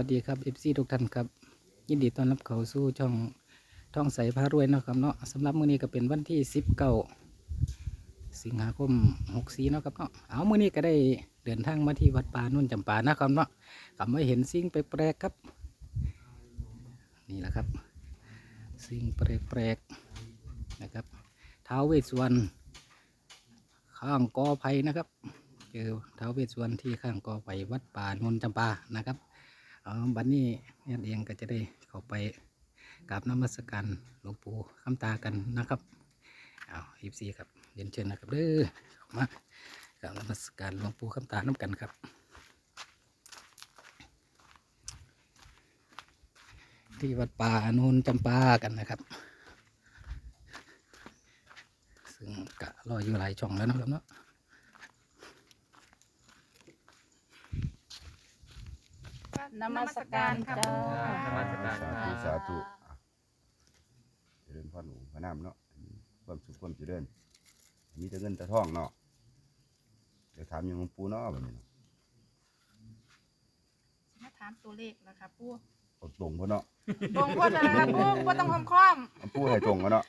วัสดีครับ FC ทุกท่านครับ ยินดีต้อนรับเข้าสู่ช่องท่องใสพารวยเนาะครับเนาะสำหรับมื้อนี้ก็เป็นวันที่19สิงหาคม64เนาะครับเนาะเอามื้อนี้ก็ได้เดินทางมาที่วัดป่านุ่นจำปานะครับเนาะกลับมาเห็นสิ่งแปลกๆครับ นี่แหละครับ สิ่งแปลกๆนะครับท้าวเวสสวรรณข้างกอไผ่นะครับ เจอท้าวเวสสวรรณที่ข้างกอไผ่วัดป่านนจำปานะครับ เอาบัดนนี้เนี่ยเองก็จะได้เข้าไปกราบนมัสการหลวงปู่คำตากันนะครับเอาอีซีครับเรียนเชิญนะครับเด้อเข้ามากราบนมัสการหลวงปู่คำตาน้ำกันครับที่วัดป่าโนนจำปากันนะครับ ซึ่งกะรออยู่หลายช่องแล้วนะครับเนาะ นมัสการค่ะปู่นมัสการสาธุสาธุเจริญพ่อหนูพระนามเนาะความสุขความเจริญ มีแต่เงินแต่ทองเนาะเดี๋ยวถามอยังหลวงปู่เนาะแบบนี้เนาะมาถามตัวเลขนะคะปู่เอาตรงพ่อเนาะตรงพ่อจะนะคะปู่ว่าต้องคอมค้อมเอาปู่ให้ตรงกันเนาะ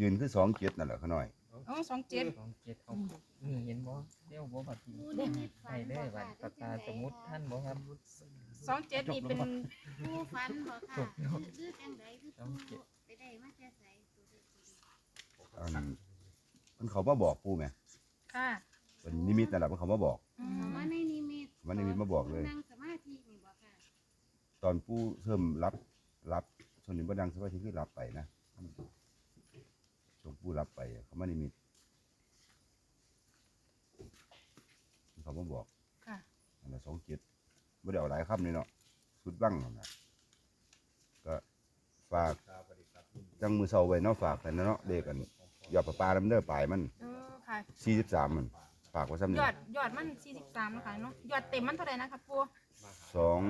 ยืนคือสองเจ็ดนั่นแหละขาน้อย อ๋อสองเจ็ดสองเจ็ดเอานี่เห็นบ่เดี๋ยวบ่บัดนี้ให้ได้บัดปากกาสมุดท่านบ่ครับสองเจ็ดนี่เป็นผู้ฝันบ่ค่ะคือจังไดคือผู้ไปได้มาแต่ไสตัวเด็กตัวเด็กอันมันเขามาบอกปู่ไหมค่ะเป็นนิมิตนั่นแหละมันเขามาบอกอืเอามมาในนิมิตมันนิมิตมาบอกเลยนั่งสมาธินี่บ่ค่ะตอนปู่เริ่มรับรับส่วนนี้บ่ดังสมาธิคือรับไปนะช่ว งปู่รับไปอะเขามานิมิตเขามาบอกค่ะอันละสองเจ็ดไม่ได้เอาหลายคำนี่เนาะสุดบ้างนั่นนะก็ฝากจังมือเสาไว้เนาะฝากกันเนาะเด็กกันยอดประปาลำเด้อปลายมันเออค่ะสี่สิบสามมันฝากไว้ซ้ำยนี่อดยอดมันสี่สิบสามนะคะเนาะยอดเต็มมันเท่าไหร่นะคะปู่สอง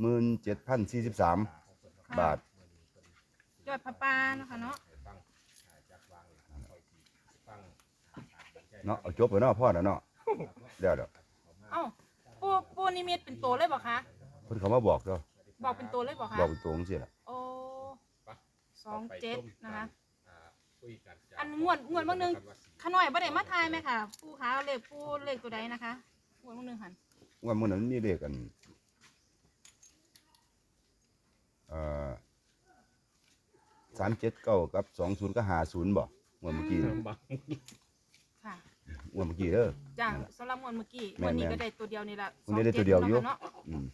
หมื่นเจ็ดพันสี่สิบสามบาท ยอดพระปานะคะเนาะ เนาะเอาจบไปเนาะพ่อเนาะเนาะเดี๋ยวเดี๋ยวเอ้าปู่ปู่นิมิตเป็นตัวเลยบ่คะ เพิ่นเขามาบอกเนาะบอกเป็นตัวเลยบ่คะบอกเป็นตัวจังซี่ล่ะโอ้สองเจ็ดนะคะคุยกันอันงวดงวดเมื่อนึงขน้อยบ่ได้มาทายไหมค่ะปู่คะเลขปู่เลขตัวใดนะคะงวดเมื่อนึงหันว่ามื้อนั้นมีเลขกันเอ่อสามเจ็ดเก้ากับสองศูนย์ก็หาศูนย์บ่งวดเมื่อกี้บังค่ะ งวดเมื่อกี้เด้อ จ้านั่นแหละสำหรับงวดเมื่อกี้แม่วันนนี้แม่นก็ได้ตัวเดียวนี่ละวันนี้ได้ตัวเดียวอยู่เนาะ อืม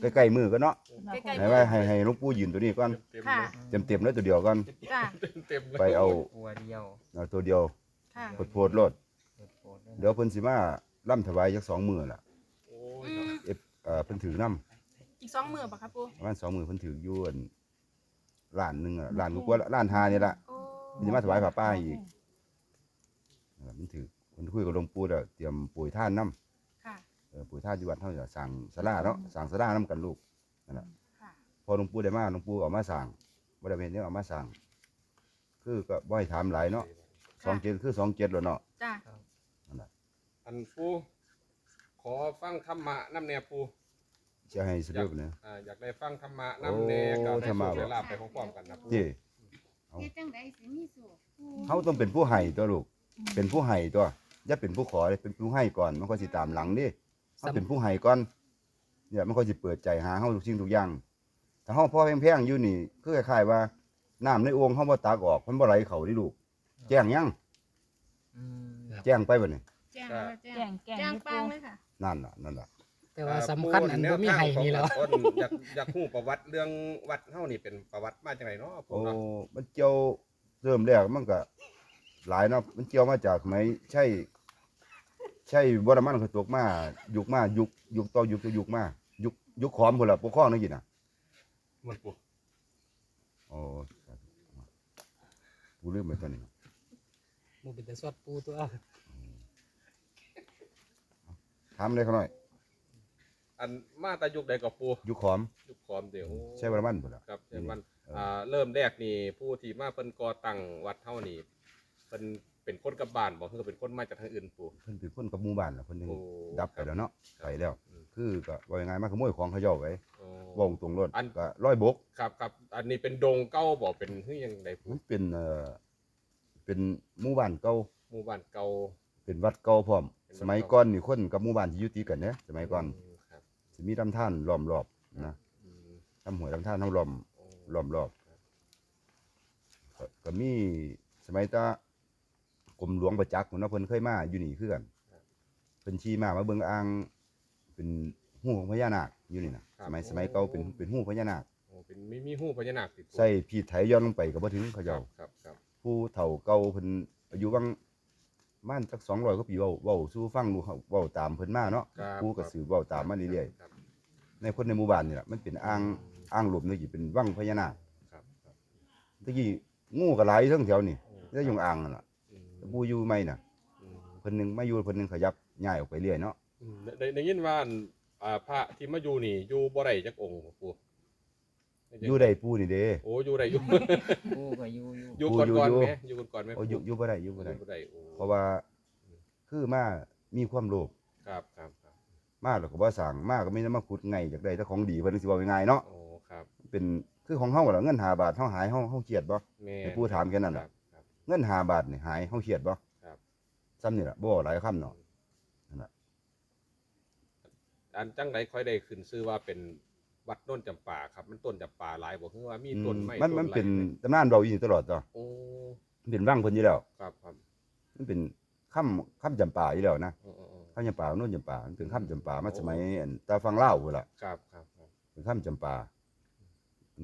ใกล้ๆมือก็เนาะใกล้ๆให้ว่าให้ให้หลูกปู่ยืนตัวนี้ก่อนค่ะ เต็มๆแล้วตัวเดียวก่อนจ้าเต็มเลยไปเอาตัวเดียวเอาตัวเดียวค่ะโพดๆโลดเปิดโปรดด้วยนะเดี๋ยวเพิ่นสิมาล่ำถวายจักสองมือล่ะโอ้อืยมเอฟเอ่อเพิ่นถือน้ำอีกสองมือป่ะครับปูประมาณสองมือเพิ่นถืออยู่อันล้านหนึงอะล้านกว่าๆล้านห้านี่ล่ะ โอ้มันสิมาถวายผ้าป้าอีกเออมันถือ เพิ่นคุยกับหลวงปู่แล้วเตรียมปุ๋ยท่านน้ำค่ะเออปุ๋ยท่านที่วัดเฮาจะสั่งศาลาเนาะสั่งศาลานํกันลูกค่ะ พอหลวงปู่ได้มาหลวงปู่ก็เอามาสั่งบ่ได้เป็นเนี่ยเอามาสั่งคือก็บ่ให้ถามหลายเนาะสองเจ็ดคือสองเจ็ดแล้วเนาะจ้าอันปูขอฟังธรรมะน้ำแน่ปูจะให้สะดุบเนี่ย อ่าอยากได้ฟังธรรมะน้ำแน่โอ้กับได้ธรรมะโชคบ่ได้ลาบไปพร้อมๆกันนะปูที่เฮ็ดจังไดสิมีโชคผู้เขาต้องเป็นผู้ให้ตัวลูก เป็นผู้ให้ตัว อย่าเป็นผู้ขอเลยเป็นผู้ให้ก่อน มันก็สิตามหลังดิเขาเป็นผู้ให้ก่อนเนี่ยมันก็สิเปิดใจหาเฮาทุกสิ่งทุกอย่างถ้าเฮาพ่อแพงๆอยู่นี่คือคล้ายๆว่าน้ำในโอ่งเฮาบ่ตักออกมันบ่ไหลเข้าดิลูก แจ้งยังอืมแจ้งไปบ่นี่แจ้งแล้วแจ้งแจ้งปังเลยค่ะ นั่นน่ะนั่นน่ะ แต่ว่าสำคัญอันบ่มีให้นี่แหล้ว ปูนอยากอยากฮู้ประวัติเรื่องวัดเฮานี่เป็นประวัติมาจากไหนเนาะปูโอ้ เนาะมันเกี่ยวเริ่มแรกมันก็หลายเนาะ มันเกี่ยวมาจากไหมใช่ ใช่บ่น้ำมันเขาตกมายุคมายุคยุคต่อยุคต่อยุคมายุคยุคขอมพุ่นล่ะปกครองนั่นกินน่ะมันปูโอ้กูลืมไปตัวนี้มันเป็นแต่สวดปูตัวถามเลยเขาหน่อย อันมาแตายุคใดกับปูยุคขอม ยุคขอมเดี๋ยวใช่บ่น้ำมันพุ่นล่ะครับใช่มันเอออ่อ่าเริ่มแรกนี่ผู้ที่มาเพิ่นก่อตั้งวัดเฮานี่เพิ่น เป็นคนกับบ้านบ่คือเป็นคนมาจากทางอื่นปูเพิ่นเป็นคนกับหมู่บ้านล่ะเพิ่นนึงโอ้ดับไปแล้วเนาะไปแล้ว อืม คือก็ว่ายังไงมาขโมยของเขาเจ้าไปโอ้ว่องตรงรถอัน ก็ร้อยบกครับครับอันนี้เป็นดงเก้าบ่เป็นเฮ้ยยังไงปูมันเป็นเอ่อเป็นหมู่บ้านเก่าหมู่บ้านเก่า เป็นวัดเก่าพร้อม เป็นวัดเก่า สมัยก่อนนี่คนกับหมู่บ้านที่อยู่ติดกันเนี่ยสมัยก่อนมครับสิมีลำธารล้อมรอบนะอืมลำห้วยลำธารเฮาล้อม โอ้ ล้อมรอบก็ก็มีสมัยตา กรมหลวงประจักษ์พุ่นเนาะเพิ่นเคยมาอยู่นี่คือกันเพิ่นชี้มามาเบิ่งอ่างเป็นหูของพญานาคอยู่นี่นะสมัยสมัยเก่าเป็นเป็นหูพญานาคโอ้เป็นมีมีหูพญานาคติดตัวใส่พีไถย้อนลงไปก็บ่ถึงเขาครัเจ้า บครับครับผู้เฒ่าเก่าเพิ่นอายุวังประมาณสัก200กว่าปีเว้าเว้าสู่ฟังดูเขาเว้าตามเพิ่นมาเนาะครับผู้ก็สืบเว้าตามมาเรื่อยครับๆในคนในหมู่บ้านนี่ล่ะมันเป็นอ่างอ่างหลบนี่สิเป็นวังพญานาคครับครับตะกี้งูก็หลายเทั้งแถวนี่โอ้แล้วอยู่อ่างนั่นล่ะอืม ผู้อยู่ใหม่น่ะอืมเพิ่นหนึงมาอยู่เพิ่นหนึงขยับย้ายออกไปเรื่อยเนาะอืมได้ได้ยินว่าอันอ่าพระที่มาอยู่นี่อยู่บ่ได้จักองค์บ่ปูอยู่ได้ปู่นี่เด้ โอ้อยู่ได้อยู่ปูก็อยู่อยู่อยู่ปูก่อนอยู่ก่อนอยู่ไหมอยู่ก่อนก่อนไหมโอ้อยู่อยู่บ่ได้อยู่บ่ได้อยู่บ่ได้โอ้เพราะว่าคือมามีความโลภครับครับครับมาแล้วก็บ่สั่งมาก็ไม่ได้มาขุดไงจากได้แต่ของดีเพิ่นสิเว้าง่ายๆเนาะโอ้ครับเป็นคือของเฮาล่ะเงิน5บาทเฮาหายเฮาเฮาเครียดบ่ แม่ให้ผู้ถามแค่นั้นคล่ะ รับครับ เงิน5บาทนี่หายเฮาเครียดบ่ครับ ซ้ำนี่ล่ะบ่หลายคำเนาะอันจังไดค่อยได้ขึ้นชื่อว่าเป็นวัดต้นจำปาครับ มันต้นจำปาหลายบ่คือว่ามีอืต้นมไม้มันต้มันไรเป็นตำนานเราอยู่นี่ตลอดต่อโอ้มันเป็นวังเพิ่นอยู่แล้วครับครับมันเป็นค่ำค่ำจำปาอยู่แล้วนะอืมอืมอืมค่ำจำปาโน่นจำปามันเป็นค่ำจำปามาสมัยอันตาฟังเล่าวพุ่นล่ะครับครับครับเป็นค่ำจำปา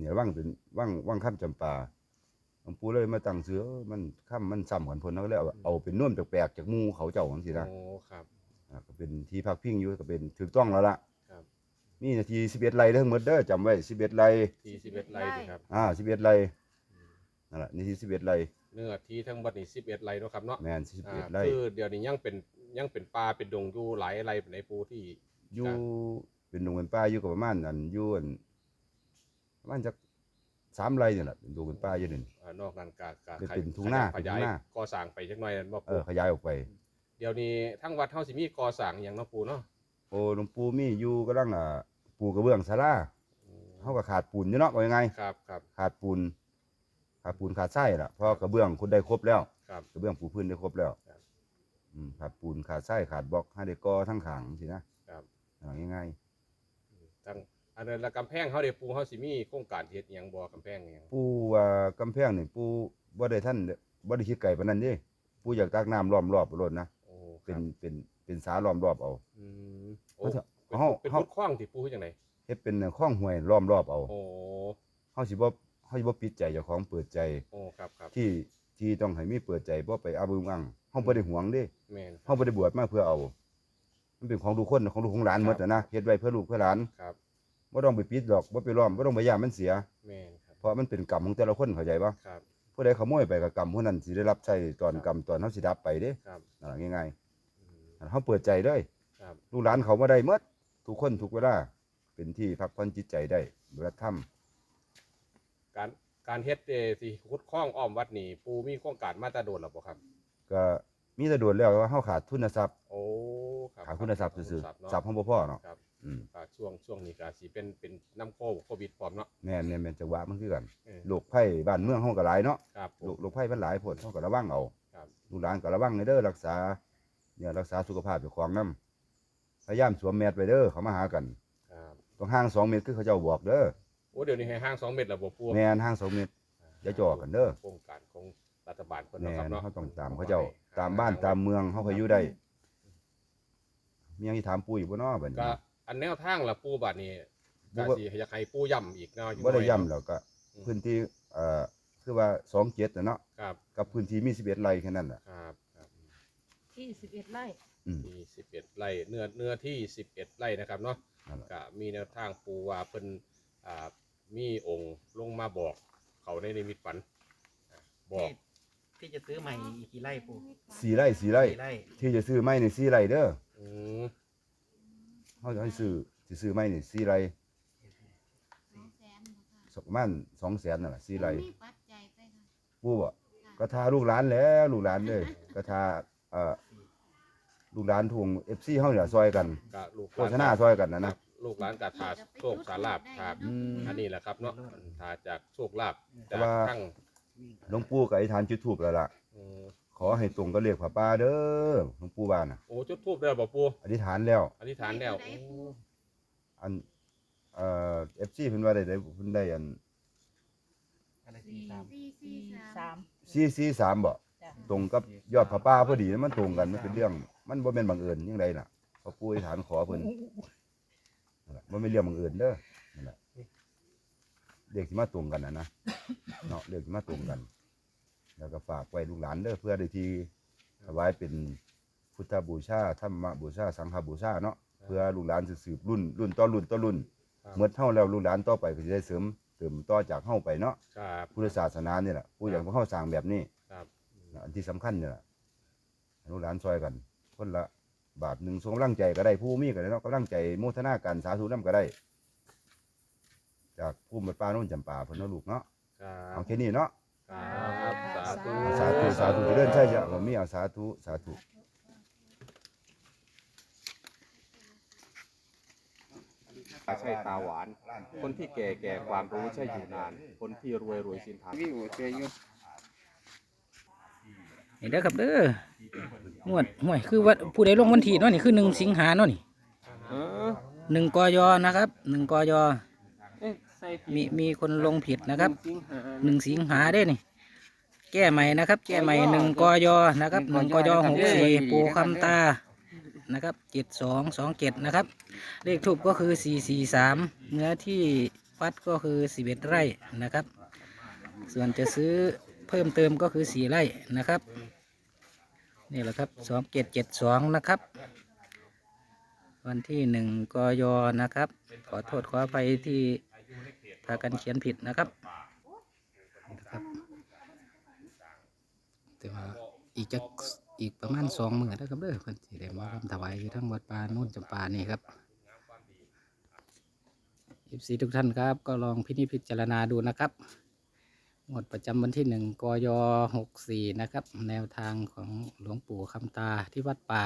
เนี่ยวังเป็นวังวังค่ำจำปา หลวงปู่เลยมาตั้งชื่อเออมันค่ำมันซ้ำกันเพิ่นเอาเลยเอาเอาเป็นน่วนแปลกๆจากหมู่เขาเจ้าจังซี่นะโอ้ครับ อ่าก็เป็นที่พักพิงอยู่ก็เป็นถูกต้องแล้วล่ะครับ มีนาที11ไร่ทั้งหมดเด้อจำไว้11ไร่ที่11ไร่สิครับอ่า11ไร่นั่นล่ะนาที11ไร่เนื้อที่ทั้งหมดนี่11ไร่เนาะครับเนาะแม่นอ่า11ไร่ คือเดี๋ยวนี้ยังเป็นยังเป็นป่าเป็นดงอยู่หลายไร่ในปูที่ อยู่เป็นดงเป็นป่าอยู่ก็ประมาณอันอยู่อันประมาณจัก สามไร่นี่แหละเป็นดงเป็นป่าอยู่นี่อ่านอกนั้นกากาเป็นเป็นทุ่งนาขยายเป็นทุ่งนา ก่อสร้างไปจักหน่อยนั่นบ่เอปูอขยายออกไป เดี๋ยวนี้ทั้งวัดเฮาสิมีก่อสร้างอหย่างเนาะปูเนาะโอ้หลวงปู่มีอยู่กำลังอ่าปูกระเบื้องศาลาอืมเฮาก็ขาดปูนอยู่เนาะว่ายังไง ครับครับขาดปูนขาดปูนขาดไส้ล่ะเพราะกระเบื้องคุณได้ครบแล้ว ครับ กระเบื้องปูพื้นได้ครบแล้วครับอืมขาดปูนขาดไส้ขาดบล็อกให้ได้ก่อทั้งขางสินะครับอ่าง่ายทั้ง อันนั้นและกำแพงเฮาเด้ปูเฮาสิมีโครงการเฮ็ดอิหยังบ่กำแพงอิหยังๆปูว่ากำแพงนี่ปูบ่ได้ท่านบ่ได้คิดไกลปานนั้นเด้ปูอยากตักน้ำล้อมรอบรถนะโอ้คเป็รันบเป็นเป็นสาล้อมรอบเอา อืมโอ้เฮาเป็นเฮาเป็นพุทธคว้างที่ปูเฮ็ดจังไดเฮ็ดเป็นคลองห้วยล้อมรอบเอาโอ้เฮาสิบ่เฮาสิบ่ปิดใจเจ้าของเปิดใจโอ้ครับครับที่ที่ต้องให้มีเปิดใจบ่ไปอาบึงอังเฮาบ่ได้หวงเด้แม่นเฮาบ่ได้บวชมาเพื่อเอา มันเป็นของทุกคนของลูกของหลานหมดอะนะเฮ็ดไว้เพื่อลูกเพื่อหลาน ครับ บ่ต้องไปปิดดอกบ่ไปล้อมบ่ต้องไปย่านมันเสีย แม่นครับ เพราะมันเป็นกรรมของแต่ละคนเข้าใจบ่ครับ ผู้ใดขโมยไปก็กรรมผู้นั้นสิได้รับใช้ตอนกรรมตอนเฮาสิดับไปเด้ครับนั่นล่ะง่ายอืมๆเฮาเปิดใจเด้อครับลูกหลานเขาบ่ได้หมดทุกคนทุกเวลาเป็นที่พักผ่อนจิตใจได้เวลาทำการการเฮ็ดเอ่อสิขุดคลองอ้อมวัดนี่ปูมีโครงการมาแตาโดนแล้วบ่ครับ ก็มีแต่โดดแล้วว่าเฮาขาดทุนทรัพย์ โอ้ ครับขาดคุณทรัพย์ซื่อครับๆเนาะ ทรัพย์เฮาบ่พอเนาะครับ อืมอ่าช่วงช่วงนี้ก็สิเป็นเป็นน้ำโคโควิดพร้อมเนาะ แม่นแม่นแม่นจังหวะมันคือกันเออ โรคภัยบ้านเมืองเฮาก็หลายเนาะครับผโรม คโรคภัยมันหลายโพดเฮาก็ระวังเอาครับ ลูกหลานก็ระวังให้เด้อรักษา เนี่ยรักษาสุขภาพเจ้าของนํพยายามสวมแมสไว้เด้อเขามาหากันครับต้องห่าง2เมตรคือเขาเจ้าบอกเด้อโอ้เดี๋ยวนี้ให้ห้าง2เมตรแล้วบ่ปูแม่นห่าง2เมตร อย่าจ่อกันเด้อ โครงการของรัฐบาลเพิ่นแม่เนาะครับนเนาะเฮาต้องตามเขาเจ้าตามบ้านตามเมืองเฮาก็อยู่ได้มีหยังสิถามปู่อีกบ่เนาะบัดก็นี้ อันแนวทางละปูบัดนี้บ่ก็ว่าสิอยากให้ปูย้ำอีกเนาะอยู่บ่ได้หน่อย้ำแล้วก็อืมพื้นที่เอ่อคือว่า27น่ะเนาะครับกับพื้นที่มี11ไร่แค่นั้นน่ะครับครับที่สิบเอ็ดไร่อืมที่11ไร่เนื้อเนื้อที่11ไร่นะครับเนาะนั่นล่ะก็มีแนวทางปูว่าเพิ่นอ่ามีองค์ลงมาบอก เขาในนิมิตฝันอ่าบอกที่จะซื้อใหม่อีกกี่ไร่ปูสี่ไร่สี่ไร่ กี่ไร่ที่จะซื้อไม้นี่สี่ไร่เด้ออืม เขาจะให้ซื้อสิซื้อไม้นี่สี่ไร่สองแสนบ่ค่ะสักประมาณสองแสนนั่นแหละสี่ไร่มีปัจจัยไปค่ะปู่บ่ก็ทาลูกหลานแหล้วลูกหลานเลยก็ทาเอ่อลูกหลานทวง FC เฮาเนี่ยซอยกันก็ลูกหโฆลานษณาซอยกันนะคนะรับลูกหลานกาถาโชคสาลาบครับอืม อันนี้แหละครับเนาะถาจากโชคลาภแต่จากว่า ทั้งหลวงปู่กับอธิษฐานจุดธูปแล้วล่ะ อืมข อให้ตรงกับเลขพระป่าเด้อหลวงปู่ว่าน่ะโอ้จุดทูบได้บ่ปูอธิษฐานแล้ว อธิษฐานแล้วเลขตัวใดปู่อันเอ่อ FC เพิ่นว่าได้ได้เพิ่นได้อันอะไรสี่สามสี่สี่สาม443บ่จ้ะ ตรงกับยอดพระป่าพอดีมันตรงกันมันเป็นเรื่อง มันบ่แม่นบังเอิญจังไดล่ะพระปู่อธิษฐานขอเพิ่นนั่นล่ะบ่แม่นเรื่องบังเอิญเด้อนั่นแหละเลขที่มาตรงกันน่ะนะเนาะเลขที่มาตรงกัน แล้วก็ฝากไว้ลูกหลานเด้อเพื่อได้ที่ถวายเป็นพุทธบูชาธรรมบูชา สังฆบูชาเนาะเพื่อลูกหลานสิสืบรุ่น รุ่นต่อรุ่นต่อรุ่นครับเมื่อเท่าแล้วลูกหลานต่อไปก็จะได้เสริมเติมต่อจากเฮาไปเนาะครับพุทธศาสนานี่แหละผู้อย่างพวกเฮาสร้างแบบนี้ครับนะอันที่สำคัญเนี่ยแหละให้ลูกหลานช่วยกัน คนละบาทหนึ่งส่งกำลังใจก็ได้ผู้มีก็ได้เนาะกำลังใจโมทนากันสาธุน้ำก็ได้ จากผู้บัดป้าโน่นจำปาเพิ่นเนาะลูกเนาะครับเอาแค่นี้เนาะครับ สาธุสาธุสาธุเจริญใช่จ้ะผมมีเอาสาธุสาธุใช่ตาหวาน คนที่แก่แก่ความรู้ใช่อยู่นาน คนที่รวยรวยสินทานวิวเจออยู่นี่เด้อครับเด้องวดห่วยคือว่าผู้ใดลงวันที่เนาะนี่คือหนึ่งสิงหาเนาะนี่เออหนึ่งกยนะครับหนึ่งกยเอ๊ะใส่ผิด มีมีคนลงผิดนะครับสิงหาหนึ่งสิงหาได้นี่ แก้ใหม่นะครับ แก้ใหม่หนึ่งกยนะครับหนึ่งกยหกสี่ปูคำตานะครับเจ็ดสองสองเจ็ดนะครับ เลขทูบก็คือสี่สี่สามเนื้อที่วัดก็คือสิบเอ็ดไร่นะครับ ส่วนจะซื้อเพิ่มเติมก็คือสี่ไร่นะครับนี่แหละครับสองเจ็ดเจ็ดสองนะครับ วันที่หนึ่งกยนะครับ ขอโทษขออภัยที่ พากันเขียนผิดนะครับนะครับแต่ว่าอีกจะอีกประมาณสองหมื่นนะครับเด้อเพิ่นสิได้มาทำถวายอยู่ทั้งวัดป่าโน่นจำปานี่ครับอีซีทุกท่านครับ ก็ลองพินิจพิจารณาดูนะครับงวดประจำวันที่หนึ่งกยหกสี่นะครับ แนวทางของหลวงปู่คำตาที่วัดป่า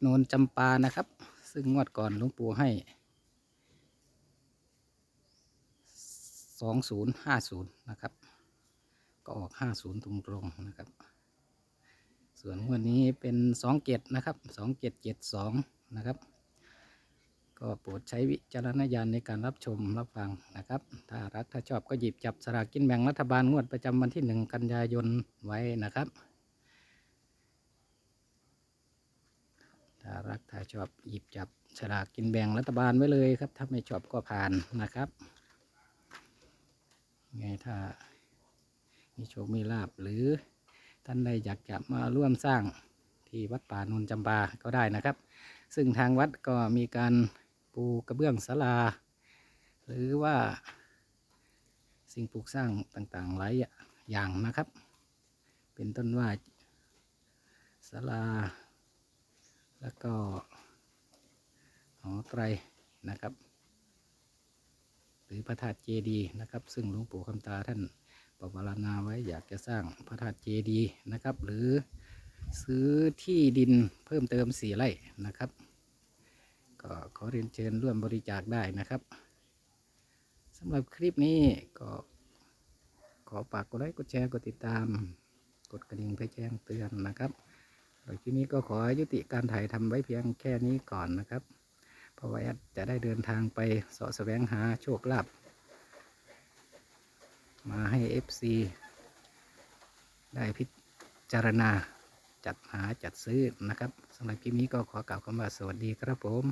โนนจำปานะครับ ซึ่งงวดก่อนหลวงปู่ให้ สองศูนย์ห้าศูนย์นะครับ ก็ออกห้าศูนย์ตรงๆนะครับ ส่วนงวดนี้เป็นสองเจ็ดนะครับสองเจ็ดเจ็ดสองนะครับ ก็โปรดใช้วิจารณญาณในการรับชมรับฟังนะครับ ถ้ารักถ้าชอบก็หยิบจับสลากกินแบ่งรัฐบาลงวดประจำวันที่หนึ่งกันยายนไว้นะครับถ้ารักถ้าชอบหยิบจับสลากกินแบ่งรัฐบาลไว้เลยครับ ถ้าไม่ชอบก็ผ่านนะครับ ไงถ้ามีโชคมีลาบหรือท่านใดอยากจะมาร่วมสร้างที่วัดป่านนจำปาก็ได้นะครับ ซึ่งทางวัดก็มีการปูกระเบื้องศาลา หรือว่าสิ่งปลูกสร้างต่างๆหลายอย่างนะครับ เป็นต้นว่าศาลา แล้วก็หอไตรนะครับ หรือพระธาตุเจดีนะครับ ซึ่งหลวงปู่คำตาท่านปรารณาไว้อยากจะสร้างพระธาตุเจดีนะครับ หรือซื้อที่ดินเพิ่มเติมสี่ไร่นะครับ ก็ขอเรียนเชิญร่วมบริจาคได้นะครับสำหรับคลิปนี้ก็ขอฝากกดไลค์กดแชร์กดติดตาม กดกระดิ่งเพื่อแจ้งเตือนนะครับโดยที่นี้ก็ขอยุติการถ่ายทำไว้เพียงแค่นี้ก่อนนะครับ เพราะว่าแอดจะได้เดินทางไปสาะแสวงหาโชคลาภมาให้ FC ได้พิจารณาจัดหาจัดซื้อนะครับสำหรับคลิปนี้ก็ขอกล่าวคำว่าสวัสดีครับผม